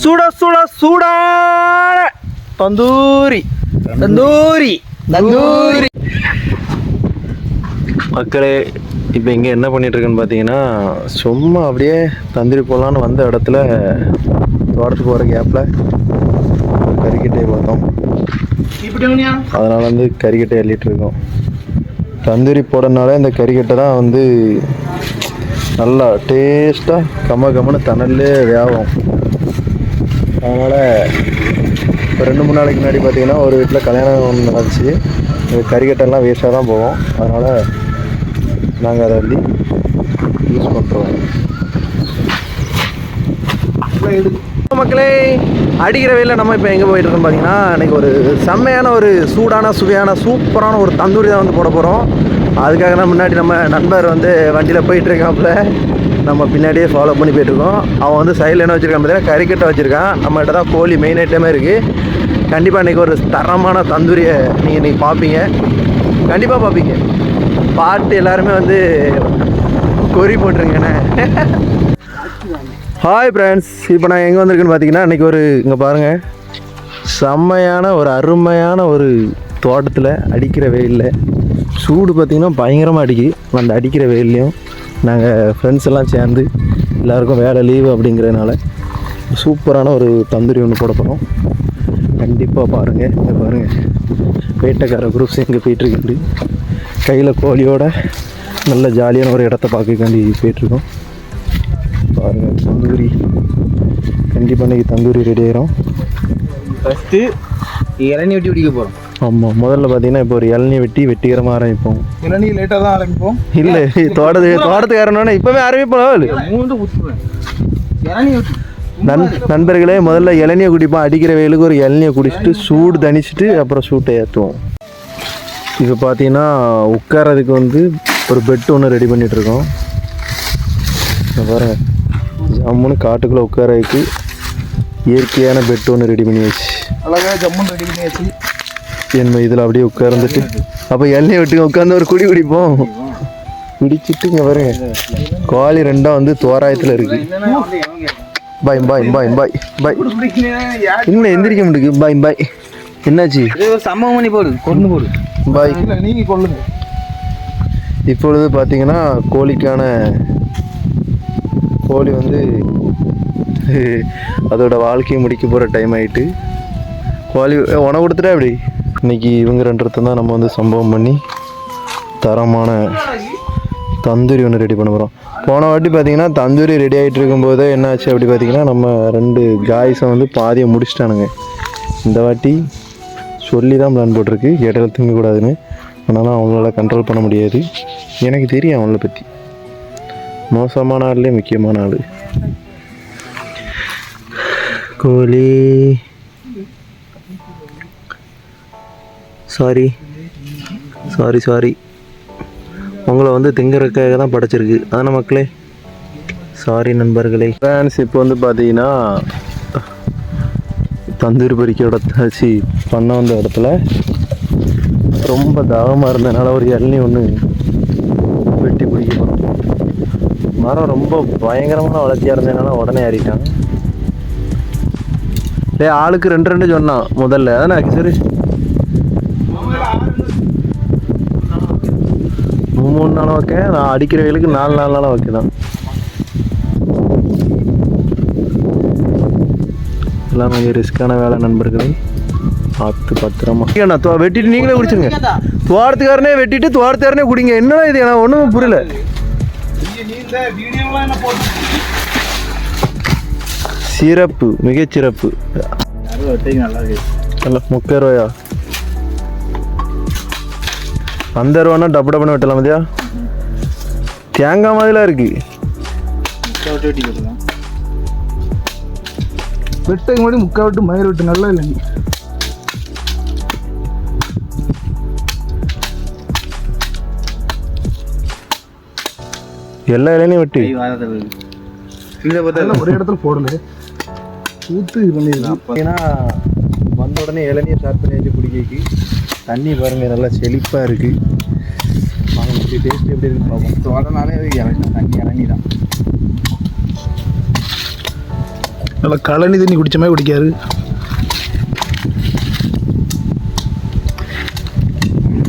சுட சுட சூடான தந்தூரி. தந்தூரி. தந்தூரி. மக்களே இப்போ இங்கே என்ன பண்ணிட்டு இருக்குன்னு பார்த்தீங்கன்னா சும்மா அப்படியே தந்திரி போடலான்னு வந்த இடத்துல தோட்டத்துக்கு போகிற கேப்பில் கறிக்கட்டையை பார்த்தோம். அதனால் வந்து கறிக்கட்டை அள்ளிட்டு இருக்கோம் தந்தூரி போடனால இந்த கறிக்கட்டை தான் வந்து நல்லா டேஸ்ட்டாக கம்ம கம்மனு தணல்லே வேகும் அதனால் இப்போ ரெண்டு மூணு நாளைக்கு முன்னாடி பார்த்தீங்கன்னா ஒரு வீட்டில் கல்யாணம் ஒன்று நடந்துச்சு. இந்த கறிக்கட்டெல்லாம் வேஸ்ட்டாக தான் போவோம் அதனால் நாங்கள் அதை வந்து யூஸ் பண்ணுறோம் மக்களே அடிக்கிற வெயிலில் நம்ம இப்போ எங்கே போயிட்டு இருக்கோம் பார்த்தீங்கன்னா அன்றைக்கி ஒரு செம்மையான ஒரு சூடான சுவையான சூப்பரான ஒரு தந்தூரி தான் வந்து போட போகிறோம் அதுக்காக தான் முன்னாடி நம்ம நண்பர் வந்து வண்டியில் போயிட்டுருக்காப்புல நம்ம பின்னாடியே ஃபாலோ பண்ணி போயிட்டுருக்கோம். அவன் வந்து சைடில் என்ன வச்சுருக்கான் பார்த்தீங்கன்னா கறிக்கட்டை வச்சுருக்கான். நம்மகிட்ட தான் கோழி மெயின் ஐட்டமே இருக்குது கண்டிப்பாக இன்றைக்கி ஒரு தரமான தந்தூரியை நீங்கள் இன்றைக்கி பார்ப்பீங்க கண்டிப்பாக பார்ப்பீங்க பார்த்து எல்லாருமே வந்து கொறி போட்டுருங்கண்ணே ஹாய் ஃப்ரெண்ட்ஸ் இப்போ நான் எங்கே வந்திருக்கேன்னு பார்த்தீங்கன்னா இன்றைக்கி ஒரு இங்கே பாருங்கள் செம்மையான ஒரு அருமையான ஒரு தோட்டத்தில் அடிக்கிற வெயிலில். சூடு பார்த்திங்கன்னா பயங்கரமாக அடிக்குது. அந்த அடிக்கிற வெயில்லையும் நாங்கள் ஃப்ரெண்ட்ஸ் எல்லாம் சேர்ந்து எல்லாருக்கும் வேலை லீவு அப்படிங்கிறதுனால சூப்பரான ஒரு தந்தூரி ஒன்று போட போகிறோம் கண்டிப்பாக பாருங்கள் இங்கே பாருங்கள் வேட்டைக்கார குரூப்ஸ் எங்கே போயிட்டுருக்கு கையில் கோழியோட நல்ல ஜாலியான ஒரு இடத்த பார்க்கக்காண்டி போயிட்டுருக்கோம். பாருங்கள் தந்தூரி. கண்டிப்பாக இன்றைக்கி தந்தூரி ரெடி ஆயிரும். ஃபஸ்ட்டு இளநீ வெட்டி பிடிக்க போகிறோம் ஆமாம் முதல்ல பார்த்தீங்கன்னா இப்போ ஒரு இளநீ வெட்டி வெட்டிக்கிறமாக ஆரம்பிப்போம். இளநீ லேட்டாக தான் ஆரம்பிப்போம். இல்லை தோட்டத்து தோட்டத்துக்காரனோட இப்போவே ஆரம்பிப்போம் நண் நண்பர்களே முதல்ல இளநியை குடிப்போம். அடிக்கிற வெயிலுக்கு ஒரு இளநியை குடிச்சிட்டு சூடு தணிச்சிட்டு அப்புறம் சூட்டை ஏற்றுவோம் இப்போ பார்த்தீங்கன்னா உட்காரதுக்கு வந்து ஒரு பெட் ஒன்று ரெடி பண்ணிகிட்ருக்கோம் பாருங்க ஜம்முன்னு காட்டுக்குள்ளே உட்காரதுக்கு இயற்கையான பெட் ஒன்று ரெடி பண்ணி வச்சு அழகாக ஜம்முன்னு ரெடி பண்ணியாச்சு. என்ன இதில் அப்படியே உட்கார்ந்துட்டு அப்போ எண்ணெய் விட்டு உட்காந்து ஒரு குடி குடிப்போம். குடிச்சிட்டு இங்கே பாருங்க கோழி ரெண்டாக வந்து தோராயத்தில் எவங்க பாய் பாய் பாய் பாய் பாய். இன்னும் எந்திரிக்க முடியுது பாய் பாய். என்னாச்சு? சம்பவம் பண்ணி போடு கொண்டு போடு. பாய். நீங்கள் கொள்ளுங்க. இப்பொழுது பார்த்தீங்கன்னா கோழிக்கான கோழி வந்து அதோட வாழ்க்கையை முடிக்க போகிற டைம் ஆயிட்டு கோழி உணவு கொடுத்துட்டா அப்படி இன்னைக்கு இவங்க ரெண்டு தான் நம்ம வந்து சம்பவம் பண்ணி தரமான தந்தூரி ஒன்று ரெடி பண்ண போகிறோம் போன வாட்டி பார்த்தீங்கன்னா தந்தூரி ரெடி ஆகிட்டு இருக்கும்போது என்ன ஆச்சு அப்படி பார்த்தீங்கன்னா நம்ம ரெண்டு காய்ஸை வந்து பாதியை முடிச்சிட்டானுங்க. இந்த வாட்டி சொல்லி தான் பிளான் போட்டிருக்கு. இடையில தூங்கக்கூடாதுன்னு. ஆனாலும் அவங்களால கண்ட்ரோல் பண்ண முடியாது. எனக்கு தெரியும் அவங்கள பற்றி மோசமான ஆள்லேயே முக்கியமான ஆள். கோழி சாரி சாரி சாரி உங்களை வந்து திங்கிறதுக்காக தான் படைச்சிருக்கு. அதான மக்களே? சாரி நண்பர்களே. ஃபேன்ஸ் இப்போ வந்து பார்த்தீங்கன்னா தந்தூரி பறிக்க இடத்தாச்சு பண்ண வந்த இடத்துல ரொம்ப தாகமாக இருந்ததுனால ஒரு இளநி ஒன்று வெட்டி பிடிக்க போகிறோம் மரம் ரொம்ப பயங்கரமான வளர்ச்சியாக இருந்ததுனால உடனே ஏறிட்டான் டேய் ஆளுக்கு ரெண்டு ரெண்டு சொன்னான் முதல்ல. அதானே சரி மூணு நாளும் வைக்க நான் அடிக்கிற வெயிலுக்கு நாலு நாலு நாளாக வைக்கலாம் எல்லாம் கொஞ்சம் ரிஸ்க்கான வேலை நண்பர்களே. பார்த்து பத்திரமா. ஏண்ணா துவா வெட்டிட்டு நீங்களே குடிச்சிருங்க. துவாரத்துக்காரனே வெட்டிட்டு துவாரத்துக்காரனே குடிங்க. என்னடா இது எனக்கு ஒன்றும் புரியல. என்ன சிறப்பு மிகச்சிறப்பு. நல்ல முப்பது ரூபாயா? அந்த ரூபானா டப்பு டப்புன்னு வெட்டலாம் மதியா தேங்காய் மாதிரிலாம் இருக்கு. வெட்டுக்கு முன்னாடி முக்கா விட்டு மயிர் விட்டு நல்லா இல்லை எல்லா இலையும் வெட்டி. இதை பார்த்தா ஒரே இடத்துல போடல. ஊத்து இது பண்ணிடலாம் ஏன்னா வந்த உடனே இளநியை ஸ்டார்ட் பண்ணி வச்சு குடிக்கி தண்ணி பாருங்க நல்லா செழிப்பாக இருக்கு. வாங்க டேஸ்ட் எப்படி இருக்குன்னு பார்ப்போம். தோட்டனாலே இறங்கி தண்ணி இறங்கி தான் நல்லா கழனி தண்ணி குடிச்ச மாதிரி குடிக்காது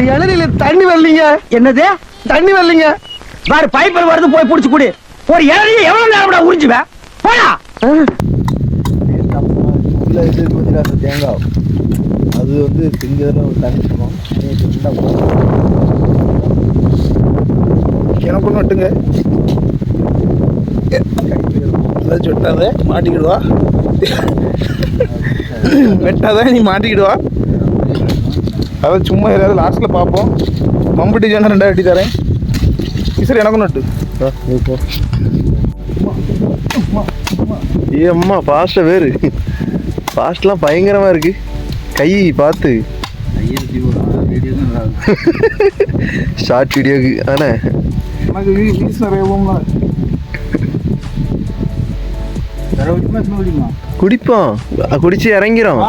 இளநில தண்ணி வரலீங்க. என்னது? தண்ணி வரலீங்க. பாரு பைப்பில் வருது போய் புடிச்சு குடி. ஒரு இளநில எவ்வளவு நேரம் உறிஞ்சுவேன் போயா தேங்காய் அது வந்து திங்கிறதுல ஒரு தண்ணி இருக்கும் எனக்கு ஒன்று விட்டுங்க ஏதாச்சும் வெட்டாத மாட்டிக்கிடுவா. வெட்டாத நீ மாட்டிக்கிடுவா. அதான் சும்மா ஏதாவது லாஸ்ட்டில் பார்ப்போம். மம்பட்டி ஜான ரெண்டாவது வெட்டி தரேன். சார் எனக்கு நட்டு. ஏ அம்மா ஃபாஸ்ட்டாக வேறு. ஃபாஸ்ட்லாம் பயங்கரமாக இருக்கு. கை பார்த்து. ஷார்ட் வீடியோக்கு ஆனே. எனக்கு வீஸ் நிறைய போகும்ல. குடிப்போம். குடிச்சு இறங்கிறோம்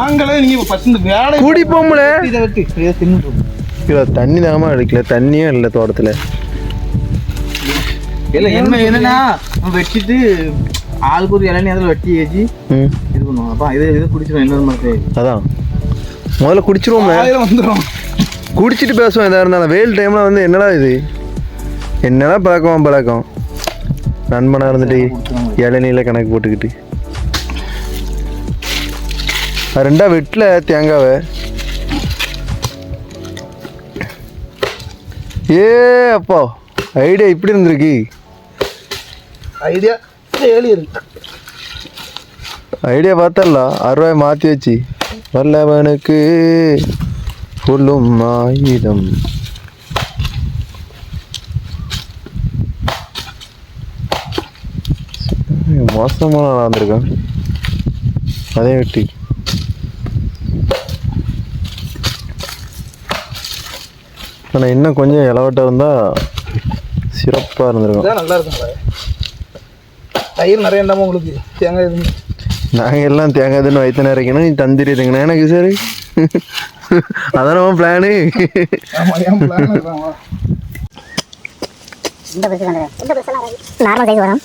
குடிப்போம்ல. இல்லை தண்ணி தாமா எடுக்கல. தண்ணியும் இல்லை தோட்டத்தில். இல்ல என்ன என்னன்னா வெட்டிட்டு ஆளுக்கு ஒரு இளநீ அதில் வெட்டி ம். இது பண்ணுவோம். அப்போ இது இது குடிச்சிடும் இன்னொரு மாதிரி. அதான். முதல்ல குடிச்சிருவோம்ல ஆயிரம் வந்துடும் குடிச்சிட்டு பேசுவோம் எதா இருந்தாலும். வெயில் டைமில் வந்து என்னடா இது? என்னடா பழக்கம் பழக்கம்? நண்பனாக இருந்துட்டு இளநீல கணக்கு போட்டுக்கிட்டு. ரெண்டா வெட்டில் தேங்காவை? ஏ அப்பா ஐடியா இப்படி இருந்திருக்கு. ஐடியா இருக்கு ஐடியா பார்த்தல அறுவாய் மாற்றி வச்சு. வல்லவனுக்கு புல்லும் ஆயுதம். மோசமான நான் வந்திருக்கேன். அதே வெட்டி. ஆனால் இன்னும் கொஞ்சம் இலவட்டம் இருந்தால் சிறப்பாக இருந்திருக்கும். நல்லா இருக்கும் தயிர் நிறைய இருந்தாமல் உங்களுக்கு தேங்காய் நாங்கள் எல்லாம் தேங்காய் தண்ணி வயிற்று நிறைக்கணும் நீ தந்திரிதுங்கண்ணா எனக்கு சரி. அதான் ஏன் பிளான் நார்மல் சைஸ் வரும்.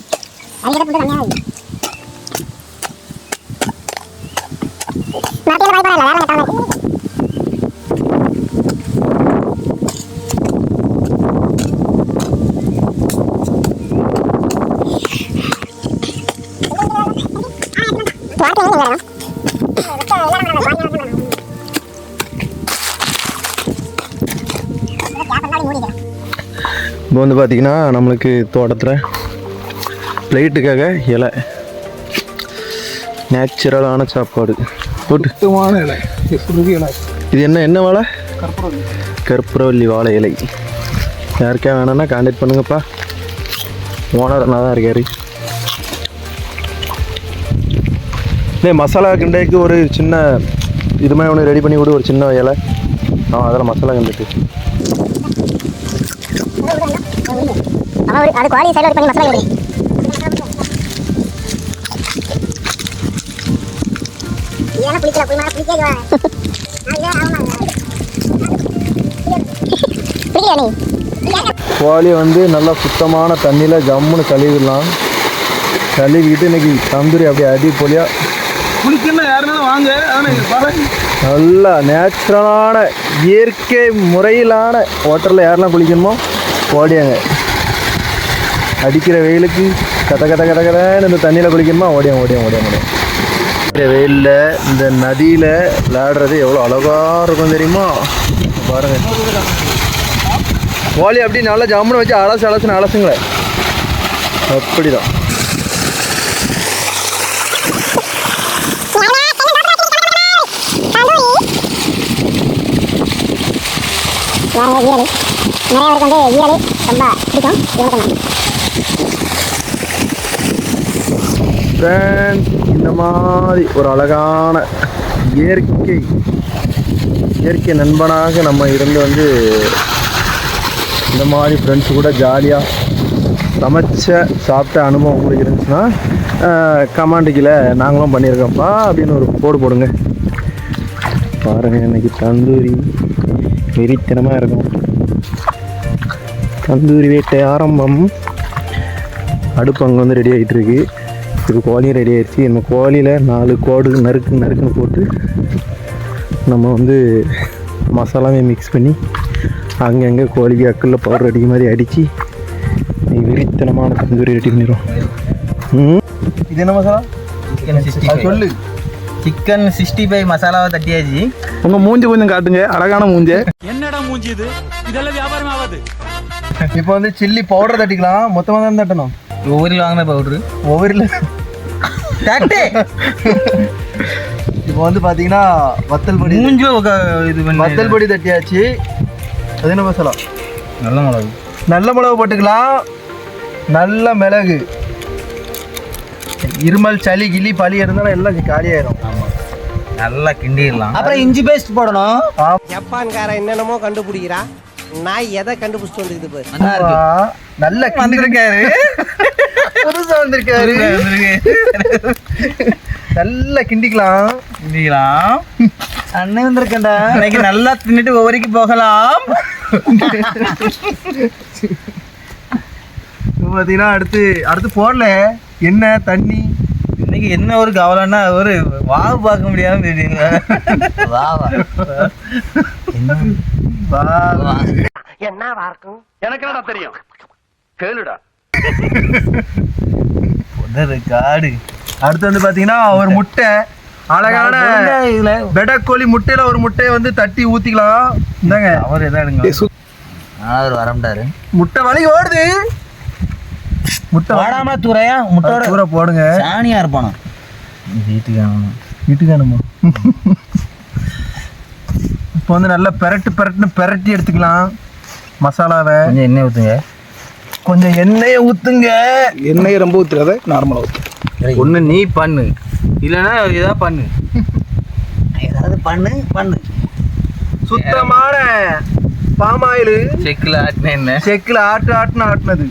வாய்ப்பு இல்லை வேற இப்போ வந்து பார்த்தீங்கன்னா நம்மளுக்கு தோட்டத்தில் பிளேட்டுக்காக இலை. நேச்சுரலான சாப்பாடு. சுத்தமான இலை. இலை. இது என்ன என்ன வாழை? கற்பூரவல்லி. வாழை இலை. யாருக்கா வேணும்னா கான்டாக்ட் பண்ணுங்கப்பா. ஓனர் நல்லா தான் இருக்காரு. டேய் மசாலா கிண்டைக்கு ஒரு சின்ன இது மாதிரி ஒன்று ரெடி பண்ணி விடு ஒரு சின்ன இலை. ஆ அதில் மசாலா கிண்டுட்டு. ஒரு- அது குவாலி சைடில் பண்ணி மசாலா இருக்கு. ஏன்னா பிடிக்கல புளி பிடிக்கல நீ? கோழியை வந்து நல்லா சுத்தமான தண்ணியில் ஜம்முன்னு கழுவிடலாம். கழுவிக்கிட்டு இன்னைக்கு தந்தூரி அப்படியே அடிப்பொலியாக நல்லா நேச்சுரலான இயற்கை முறையிலான வாட்டரில் யாரெல்லாம் குளிக்கணுமோ ஓடியாங்க அடிக்கிற வெயிலுக்கு கத கத கத கதன்னு இந்த தண்ணியில் குளிக்கணுமா ஓடியும் ஓடியும் ஓடியும் ஓடியும் அடிக்கிற வெயிலில் இந்த நதியில் விளையாடுறது எவ்வளோ அழகாக இருக்கும் தெரியுமா? பாருங்க. கோழி அப்படி நல்லா ஜம்முன்னு வச்சு அலசு அலசுன்னு அலசுங்களேன் அப்படிதான். தான் நிறைய பேருக்கு வந்து ஈரல் ரொம்ப பிடிக்கும். ஃப்ரெண்ட்ஸ் இந்த மாதிரி ஒரு அழகான இயற்கை இயற்கை நண்பனாக நம்ம இருந்து வந்து இந்த மாதிரி ஃப்ரெண்ட்ஸ் கூட ஜாலியாக சமைச்ச சாப்பிட்ட அனுபவம் உங்களுக்கு இருந்துச்சுன்னா கமாண்டு கீழே நாங்களும் பண்ணியிருக்கோம்ப்பா அப்படின்னு ஒரு போடு போடுங்க. பாருங்க இன்னைக்கு தந்தூரி வெறித்தனமாக இருக்கும். தந்தூரி வேட்டை ஆரம்பம். அடுப்பு அங்கே வந்து ரெடி ஆகிட்டு இருக்கு. இப்போ கோழியும் ரெடி ஆயிடுச்சு. நம்ம கோழியில் நாலு கோடு நறுக்கு நறுக்குன்னு போட்டு நம்ம வந்து மசாலாவே மிக்ஸ் பண்ணி அங்கங்கே கோழிக்கு அக்கல்ல பவுடர் அடிக்க மாதிரி அடித்து விரித்தனமான தந்தூரி ரெடி பண்ணிடுவோம் ம்? இது என்ன மசாலா? சொல்லு. சிக்கன் சிக்ஸ்டி ஃபைவ் மசாலாவை தட்டியாச்சு. உங்க மூஞ்சி கொஞ்சம் காட்டுங்க. அழகான மூஞ்ச. என்னடா மூஞ்சி இது? இதெல்லாம் வியாபாரம் ஆகாது. இப்போ வந்து சில்லி பவுடர் தட்டிக்கலாம். மொத்தமாக தான் தட்டணும்? ஒவ்வொரு வாங்கின பவுட்ரு ஒவ்வொரு இப்போ வந்து பார்த்தீங்கன்னா வத்தல் பொடி இது வத்தல் பொடி தட்டியாச்சு. அது என்ன மசாலா? நல்ல மிளகு. நல்ல மிளகு போட்டுக்கலாம். நல்ல மிளகு. இருமல் சளி கிளி பளி இருந்தாலும் எல்லாம் காலியாயிரும். நல்லா கிண்டிடலாம். அப்புறம் இஞ்சி பேஸ்ட் போடணும். ஜப்பான்காரன் என்னென்னமோ கண்டுபிடிக்கிறா நான் எதை கண்டுபிடிச்சிட்டு வந்துருக்குது பாரு. நல்லா இருக்கு. புதுசா வந்திருக்காரு. நல்லா கிண்டிக்கலாம். கிண்டிக்கலாம். அண்ணன் வந்திருக்கேன்டா. இன்னைக்கு நல்லா தின்னுட்டு ஒவ்வொருக்கு போகலாம். இப்போ பார்த்தீங்கன்னா அடுத்து அடுத்து போடல. எண்ணெய் தண்ணி? இன்னைக்கு என்ன ஒரு கவலைன்னா ஒரு வாவு பார்க்க முடியாம தெரியல வாவா வா. என்னவா இருக்கும்? காடு? அடுத்து வந்து பார்த்தீங்கன்னா ஒரு முட்டை. அழகான இதுல பெடக்கோழி முட்டையில ஒரு முட்டையை வந்து தட்டி ஊத்திக்கலாம். இந்தாங்க. அவர் எதா எடுங்க? அவர் வரம்டாரு முட்டை வலி ஓடுது. முட்டை வாடாம துறையா முட்டோட தூர போடுங்க. சாணியா இருப்பானோ? வீட்டுக்கு ஆகணும் வீட்டுக்கு இப்போ வந்து நல்லா பெரட்டு பெரட்டுன்னு பெரட்டி எடுத்துக்கலாம். மசாலாவை. கொஞ்சம் எண்ணெய் ஊத்துங்க. கொஞ்சம் எண்ணெயை ஊத்துங்க. எண்ணெயை ரொம்ப ஊத்துறாத நார்மலாக ஊத்து. ஒண்ணு நீ பண்ணு. இல்லைன்னா ஏதாவது பண்ணு. ஏதாவது பண்ணு பண்ணு. சுத்தமான பாமாயில் செக்கில் ஆட்டின என்ன? செக்கில் ஆட்டு ஆட்டுன்னு ஆட்டுனது.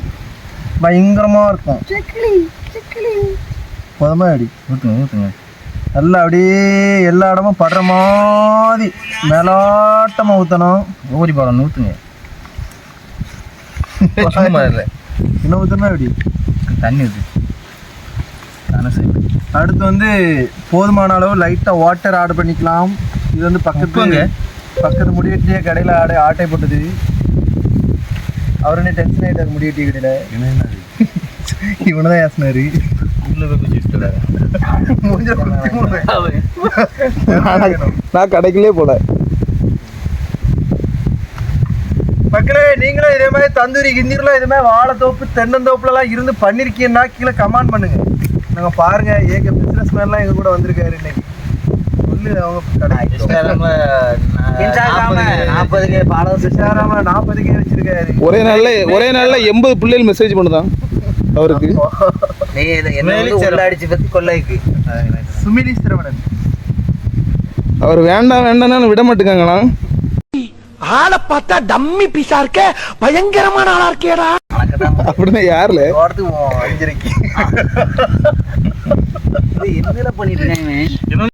பயங்கரமா இருக்கும். போதுமா அடி ஊத்துங்க ஊத்துங்க. நல்லா அப்படியே எல்லா இடமும் படுற மாதிரி மேலாட்டமாக ஊற்றணும் ஊறி போகிறோம் ஊத்துங்க. சும்மா இல்லை. என்ன ஊற்றணும் அப்படி தண்ணி சரி. அடுத்து வந்து போதுமான அளவு லைட்டாக வாட்டர் ஆட் பண்ணிக்கலாம். இது வந்து பக்கத்து? பக்கத்து முடிவெட்டிய கடையில் ஆடை ஆட்டை போட்டது. அவருனே டென்ஷன் ஆகிட்டார் முடிவெட்டிய கடையில்? இவனை தான் ஏசினாரு நான் கடைக்குள்ளே போல. மக்களே நீங்களும் இதே மாதிரி தந்தூரி கிந்தூரில் இதே மாதிரி வாழைத்தோப்பு தென்னந்தோப்புலலாம் இருந்து பண்ணிருக்கீங்கன்னா கீழே கமெண்ட் பண்ணுங்க. நாங்க பாருங்க ஏக பிசினஸ் மேன்லாம் எங்க கூட வந்திருக்காரு இன்னைக்கு. சொல்லு அவங்க நாற்பதுக்கு பாடம் சித்தாராம நாற்பதுக்கே வச்சிருக்காரு. ஒரே நாள்ல ஒரே நாள்ல எண்பது பிள்ளைகள் மெசேஜ் பண்ணுதான் அவருக்கு. என்ன வந்து உள்ள அடிச்சு பத்தி கொள்ளைக்கு. சுமிலி சிரவணன் அவர் வேண்டாம் வேண்டாம்னு விட மாட்டேங்காங்களாம் ஆளை பார்த்தா டம்மி பீஸா இருக்க பயங்கரமான ஆளா இருக்கேடா. அப்படின்னா யாருல? என்னல பண்ணிட்டு